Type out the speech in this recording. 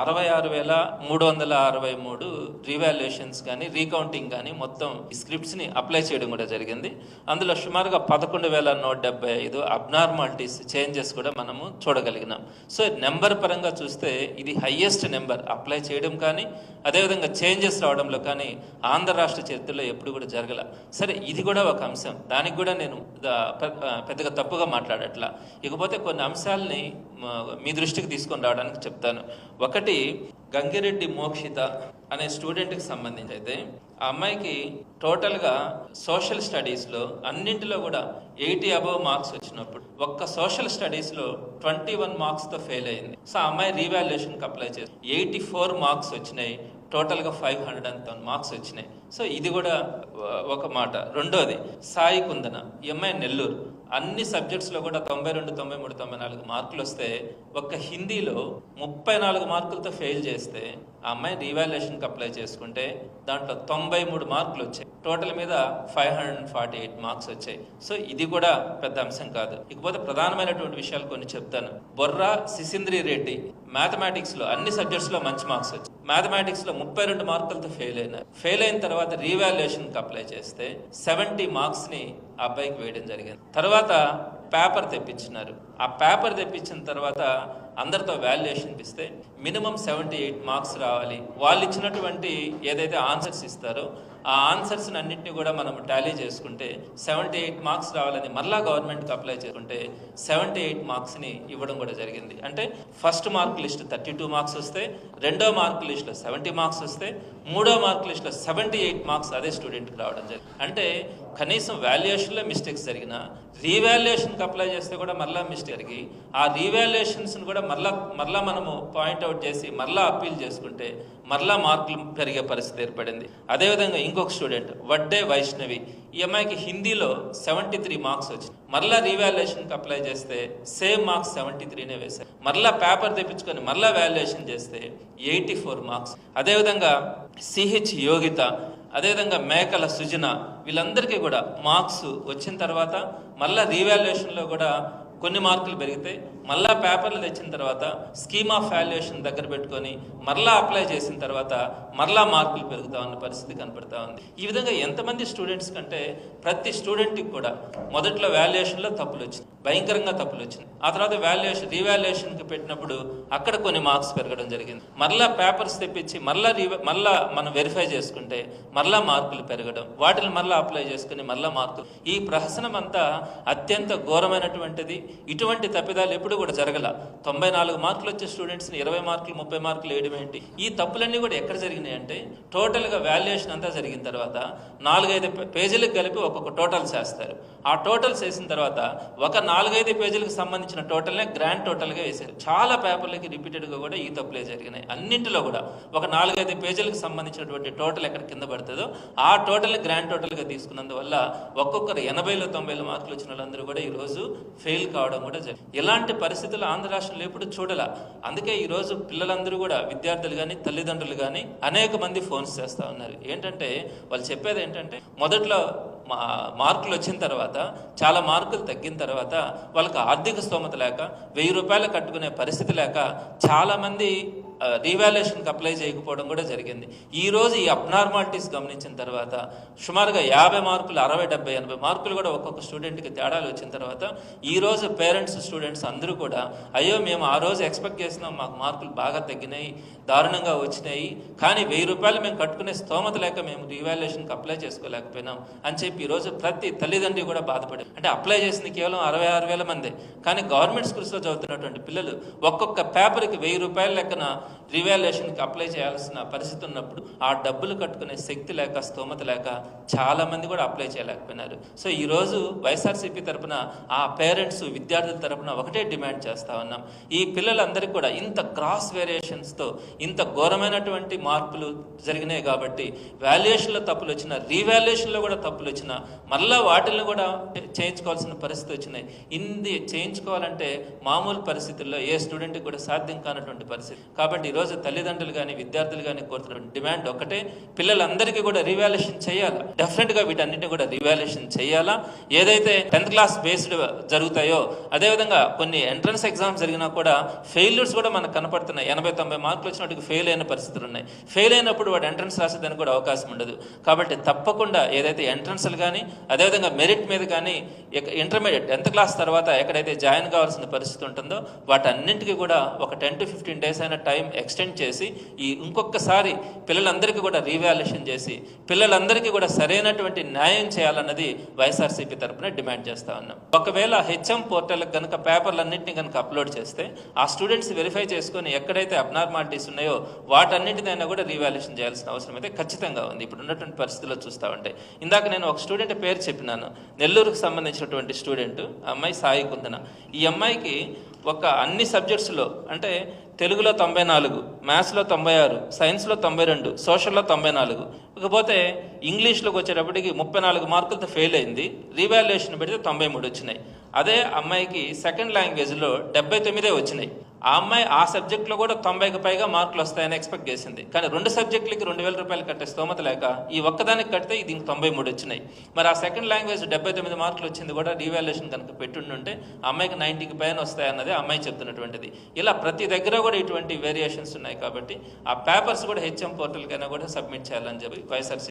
అరవై ఆరు వేల మూడు వందల అరవై మూడు రీవాల్యుయేషన్స్ కానీ రీకౌంటింగ్ కానీ మొత్తం ఈ స్క్రిప్ట్స్ని అప్లై చేయడం కూడా జరిగింది. అందులో సుమారుగా పదకొండు వేల నూట డెబ్బై ఐదు అబ్నార్మాలిటీస్ చేంజెస్ కూడా మనము చూడగలిగినాం. సో నెంబర్ పరంగా చూస్తే ఇది హయ్యెస్ట్ నెంబర్ అప్లై చేయడం కానీ అదేవిధంగా చేంజెస్ రావడంలో కానీ ఆంధ్ర రాష్ట్ర చరిత్రలో ఎప్పుడు కూడా జరగల. సరే ఇది కూడా ఒక అంశం. దానికి కూడా నేను పెద్దగా తప్పుగా మాట్లాడట్లా. ఇకపోతే కొన్ని అంశాలని మీ దృష్టికి తీసుకొని రావడానికి చెప్తాను. ఒకటి గంగిరెడ్డి మోక్షిత అనే స్టూడెంట్కి సంబంధించి అయితే ఆ అమ్మాయికి టోటల్గా సోషల్ స్టడీస్లో అన్నింటిలో కూడా ఎయిటీ అబవ్ మార్క్స్ వచ్చినప్పుడు ఒక్క సోషల్ స్టడీస్లో ట్వంటీ వన్ మార్క్స్తో ఫెయిల్ అయింది. సో ఆ అమ్మాయి రీవాల్యుయేషన్కి అప్లై చేసి ఎయిటీ ఫోర్ మార్క్స్ వచ్చినాయి టోటల్గా ఫైవ్ హండ్రెడ్ అండ్ మార్క్స్ వచ్చినాయి. సో ఇది కూడా ఒక మాట. రెండోది సాయి కుందన ఈ అమ్మాయి నెల్లూరు. అన్ని సబ్జెక్ట్స్లో కూడా తొంభై రెండు తొంభై మూడు తొంభై నాలుగు మార్కులు వస్తే ఒక్క హిందీలో ముప్పై నాలుగు మార్కులతో ఫెయిల్ చేస్తే ఆ అమ్మాయి రీవాల్యుయేషన్కి అప్లై చేసుకుంటే దాంట్లో తొంభై మూడు మార్కులు వచ్చాయి. టోటల్ మీద five hundred forty eight marks వచ్చాయి. సో ఇది కూడా పెద్ద అంశం కాదు. ఇకపోతే ప్రధానమైనటువంటి విషయాలు కొన్ని చెప్తాను. బొర్రా సిసింద్రి రెడ్డి మ్యాథమెటిక్స్లో అన్ని సబ్జెక్ట్స్లో మంచి మార్క్స్ వచ్చాయి. మ్యాథమెటిక్స్లో ముప్పై రెండు మార్కులతో ఫెయిల్ అయినారు ఫెయిల్ అయిన తర్వాత రీవాల్యుయేషన్కి అప్లై చేస్తే సెవెంటీ మార్క్స్ని ఆ అబ్బాయికి వేయడం జరిగింది. తర్వాత పేపర్ తెప్పించినారు. ఆ పేపర్ తెప్పించిన తర్వాత అందరితో వాల్యుయేషన్ ఇస్తే మినిమం సెవెంటీ ఎయిట్ మార్క్స్ రావాలి. వాళ్ళు ఇచ్చినటువంటి ఏదైతే ఆన్సర్స్ ఇస్తారో ఆ ఆన్సర్స్ని అన్నింటినీ కూడా మనం టాలీ చేసుకుంటే సెవెంటీ ఎయిట్ మార్క్స్ రావాలని మరలా గవర్నమెంట్కి అప్లై చేసుకుంటే సెవెంటీ ఎయిట్ మార్క్స్ని ఇవ్వడం కూడా జరిగింది. అంటే first mark list thirty two marks వస్తే రెండో మార్క్ లిస్ట్లో సెవెంటీ మార్క్స్ వస్తే మూడో మార్క్ లిస్ట్లో సెవెంటీ ఎయిట్ మార్క్స్ అదే స్టూడెంట్కి రావడం జరిగింది. అంటే కనీసం వాల్యుయేషన్లో మిస్టేక్స్ జరిగిన రీవాల్యుయేషన్కి అప్లై చేస్తే కూడా మరలా మిస్టేక్ జరిగి ఆ రీవాల్యుయేషన్స్ని కూడా మరలా మరలా మనము పాయింట్అవుట్ చేసి మరలా అప్పీల్ చేసుకుంటే మరలా మార్కులు పెరిగే పరిస్థితి ఏర్పడింది. అదేవిధంగా ఇంకొక స్టూడెంట్ వడ్డే వైష్ణవి. ఈ అమ్మాయికి హిందీలో సెవెంటీ త్రీ మార్క్స్ వచ్చింది మరలా రీవాల్యుయేషన్కి అప్లై చేస్తే సేమ్ మార్క్స్ సెవెంటీ త్రీనే వేశారు. మరలా పేపర్ తెప్పించుకొని మరలా వాల్యుయేషన్ చేస్తే ఎయిటీ ఫోర్ మార్క్స్ అదేవిధంగా సిహెచ్ యోగిత అదేవిధంగా మేకల సుజన వీళ్ళందరికీ కూడా మార్క్స్ వచ్చిన తర్వాత మళ్ళా రీవాల్యుయేషన్లో కూడా కొన్ని మార్కులు పెరిగితే మళ్ళా పేపర్లు తెచ్చిన తర్వాత స్కీమ్ ఆఫ్ వాల్యుయేషన్ దగ్గర పెట్టుకొని మరలా అప్లై చేసిన తర్వాత మరలా మార్కులు పెరుగుతా ఉన్న పరిస్థితి కనపడతా ఉంది. ఈ విధంగా ఎంతమంది స్టూడెంట్స్ కంటే ప్రతి స్టూడెంట్కి కూడా మొదట్లో వాల్యుయేషన్లో తప్పులు వచ్చింది. భయంకరంగా తప్పులు వచ్చింది. ఆ తర్వాత వాల్యుయేషన్ రీవాల్యుయేషన్కి పెట్టినప్పుడు అక్కడ కొన్ని మార్క్స్ పెరగడం జరిగింది. మరలా పేపర్స్ తెప్పించి మరలా రీ మరలా మనం వెరిఫై చేసుకుంటే మరలా మార్కులు పెరగడం వాటిని మరలా అప్లై చేసుకుని మరలా మార్కులు. ఈ ప్రహసనం అంతా అత్యంత ఘోరమైనటువంటిది. ఇటువంటి తప్పిదాలు ఎప్పుడు కూడా జరగల. తొంభై నాలుగు మార్కులు వచ్చే స్టూడెంట్స్ని ఇరవై మార్కులు ముప్పై మార్కులు వేయడం ఏంటి? ఈ తప్పులన్నీ కూడా ఎక్కడ జరిగినాయి అంటే టోటల్గా వాల్యుయేషన్ అంతా జరిగిన తర్వాత నాలుగైదు పేజీలకు కలిపి ఒక్కొక్క టోటల్ చేస్తారు. ఆ టోటల్స్ వేసిన తర్వాత ఒక నాలుగైదు పేజీలకు సంబంధించిన టోటల్నే గ్రాండ్ టోటల్గా వేశారు. చాలా పేపర్లకి రిపీటెడ్గా కూడా ఈ తప్పులే జరిగినాయి. అన్నింటిలో కూడా ఒక నాలుగైదు పేజీలకు సంబంధించినటువంటి టోటల్ ఎక్కడ కింద పడుతుందో ఆ టోటల్ని గ్రాండ్ టోటల్గా తీసుకున్నందువల్ల ఒక్కొక్కరు ఎనభైలో తొంభైలో మార్కులు వచ్చిన వాళ్ళందరూ కూడా ఈరోజు ఫెయిల్ కావడం కూడా జరిగింది. ఇలాంటి పరిస్థితులు ఆంధ్ర రాష్ట్రంలో ఎప్పుడు చూడాల. అందుకే ఈరోజు పిల్లలందరూ కూడా విద్యార్థులు కానీ తల్లిదండ్రులు కానీ అనేక మంది ఫోన్స్ చేస్తూ ఉన్నారు. ఏంటంటే వాళ్ళు చెప్పేది ఏంటంటే మొదట్లో మా మార్కులు వచ్చిన తర్వాత చాలా మార్కులు తగ్గిన తర్వాత వాళ్ళకి ఆర్థిక స్తోమత లేక వెయ్యి రూపాయలు కట్టుకునే పరిస్థితి లేక చాలామంది డివాల్యుయేషన్కి అప్లై చేయకపోవడం కూడా జరిగింది. ఈరోజు ఈ అబ్నార్మాలిటీస్ గమనించిన తర్వాత సుమారుగా యాభై మార్కులు అరవై డెబ్బై ఎనభై మార్కులు కూడా ఒక్కొక్క స్టూడెంట్కి తేడాలు వచ్చిన తర్వాత ఈరోజు పేరెంట్స్ స్టూడెంట్స్ అందరూ కూడా అయ్యో మేము ఆ రోజు ఎక్స్పెక్ట్ చేసినాం మాకు మార్కులు బాగా తగ్గినాయి దారుణంగా వచ్చినాయి కానీ వెయ్యి రూపాయలు మేము కట్టుకునే స్తోమత లేక మేము రీవాల్యుయేషన్కి అప్లై చేసుకోలేకపోయినాం అని చెప్పి ఈరోజు ప్రతి తల్లిదండ్రి కూడా బాధపడి అంటే అప్లై చేసింది కేవలం అరవై ఆరు వేల మంది. కానీ గవర్నమెంట్ స్కూల్స్లో చదువుతున్నటువంటి పిల్లలు ఒక్కొక్క పేపర్కి వెయ్యి రూపాయల లెక్కన రివాల్యుయేషన్కి అప్లై చేయాల్సిన పరిస్థితి ఉన్నప్పుడు ఆ డబ్బులు కట్టుకునే శక్తి లేక స్తోమత లేక చాలా మంది కూడా అప్లై చేయలేకపోయినారు. సో ఈ రోజు వైఎస్ఆర్సీపీ తరఫున ఆ పేరెంట్స్ విద్యార్థుల తరపున ఒకటే డిమాండ్ చేస్తా ఉన్నాం. ఈ పిల్లలందరికీ కూడా ఇంత క్రాస్ వేరియేషన్స్తో ఇంత ఘోరమైనటువంటి మార్పులు జరిగినాయి కాబట్టి వాల్యుయేషన్లో తప్పులు వచ్చిన రీవాల్యుయేషన్లో కూడా తప్పులు వచ్చిన మళ్ళీ వాటిని కూడా చేయించుకోవాల్సిన పరిస్థితి వచ్చినాయి. ఇన్ని చేయించుకోవాలంటే మామూలు పరిస్థితుల్లో ఏ స్టూడెంట్కి కూడా సాధ్యం కానటువంటి పరిస్థితి. కాబట్టి కాబట్టి ఈరోజు తల్లిదండ్రులు కానీ విద్యార్థులు కానీ కోరుతున్న డిమాండ్ ఒకటే. పిల్లలందరికీ కూడా రివాల్యుయేషన్ చేయాలా? డెఫినెట్గా వీటన్నిటిని కూడా రివాల్యుయేషన్ చేయాలా? ఏదైతే టెన్త్ క్లాస్ బేస్డ్ జరుగుతాయో అదేవిధంగా కొన్ని ఎంట్రన్స్ ఎగ్జామ్స్ జరిగినా కూడా ఫెయిల్యూర్స్ కూడా మనకు కనపడుతున్నాయి. ఎనభై తొంభై మార్కులు వచ్చినట్టుగా ఫెయిల్ అయిన పరిస్థితులు ఉన్నాయి. ఫెయిల్ అయినప్పుడు వాడు ఎంట్రన్స్ రాసేదానికి కూడా అవకాశం ఉండదు. కాబట్టి తప్పకుండా ఏదైతే ఎంట్రన్స్లు కానీ అదేవిధంగా మెరిట్ మీద కానీ ఇంటర్మీడియట్ టెన్త్ క్లాస్ తర్వాత ఎక్కడైతే జాయిన్ కావాల్సిన పరిస్థితి ఉంటుందో వాటన్నింటికి కూడా ఒక టెన్ టు ఫిఫ్టీన్ డేస్ అయిన టైం ఎక్స్టెండ్ చేసి ఈ ఇంకొకసారి పిల్లలందరికీ కూడా రీవాల్యుయేషన్ చేసి పిల్లలందరికీ కూడా సరైనటువంటి న్యాయం చేయాలన్నది వైఎస్ఆర్సీపీ తరపున డిమాండ్ చేస్తా ఉన్నాం. ఒకవేళ హెచ్ఎం పోర్టల్ కనుక పేపర్లన్నింటినీ కనుక అప్లోడ్ చేస్తే ఆ స్టూడెంట్స్ వెరిఫై చేసుకొని ఎక్కడైతే అబ్నార్మాలిటీస్ ఉన్నాయో వాటన్నిటినైనా కూడా రీవాల్యుయేషన్ చేయాల్సిన అవసరం అయితే ఖచ్చితంగా ఉంది. ఇప్పుడు ఉన్నటువంటి పరిస్థితుల్లో చూస్తూ ఉంటే. ఇందాక నేను ఒక స్టూడెంట్ పేరు చెప్పినాను. నెల్లూరుకు చేసినటువంటి స్టూడెంట్ అమ్మాయి సాయి కుందన. ఈ అమ్మాయికి ఒక అన్ని సబ్జెక్ట్స్లో అంటే తెలుగులో తొంభై నాలుగు మ్యాథ్స్లో తొంభై ఆరు సైన్స్లో తొంభై రెండు సోషల్లో తొంభై నాలుగు. ఇకపోతే ఇంగ్లీష్లోకి వచ్చేటప్పటికి ముప్పై నాలుగు మార్కులతో ఫెయిల్ అయింది. రీవాల్యుయేషన్ పెడితే తొంభై మూడు వచ్చినాయి. అదే అమ్మాయికి సెకండ్ లాంగ్వేజ్లో డెబ్బై తొమ్మిదే వచ్చినాయి. ఆ అమ్మాయి ఆ సబ్జెక్ట్లో కూడా తొంభైకి పైగా మార్కులు వస్తాయని ఎక్స్పెక్ట్ చేసింది. కానీ రెండు సబ్జెక్టులకి రెండు వేల రూపాయలు కట్టే స్తోమత లేక ఈ ఒక్కదానికి కడితే దీనికి తొంభై మూడు వచ్చినాయి. మరి ఆ సెకండ్ లాంగ్వేజ్ డెబ్బై తొమ్మిది మార్కులు వచ్చింది కూడా రీవాల్యుయేషన్ కనుక పెట్టుంటే అమ్మాయికి నైంటీకి పైన వస్తాయన్నది అమ్మాయి చెప్తున్నటువంటిది. ఇలా ప్రతి దగ్గర కూడా ఇటువంటి వేరియేషన్స్ ఉన్నాయి కాబట్టి ఆ పేపర్స్ కూడా హెచ్ఎం పోర్టల్కైనా కూడా సబ్మిట్ చేయాలని చెప్పి వైఎస్ఆర్సీ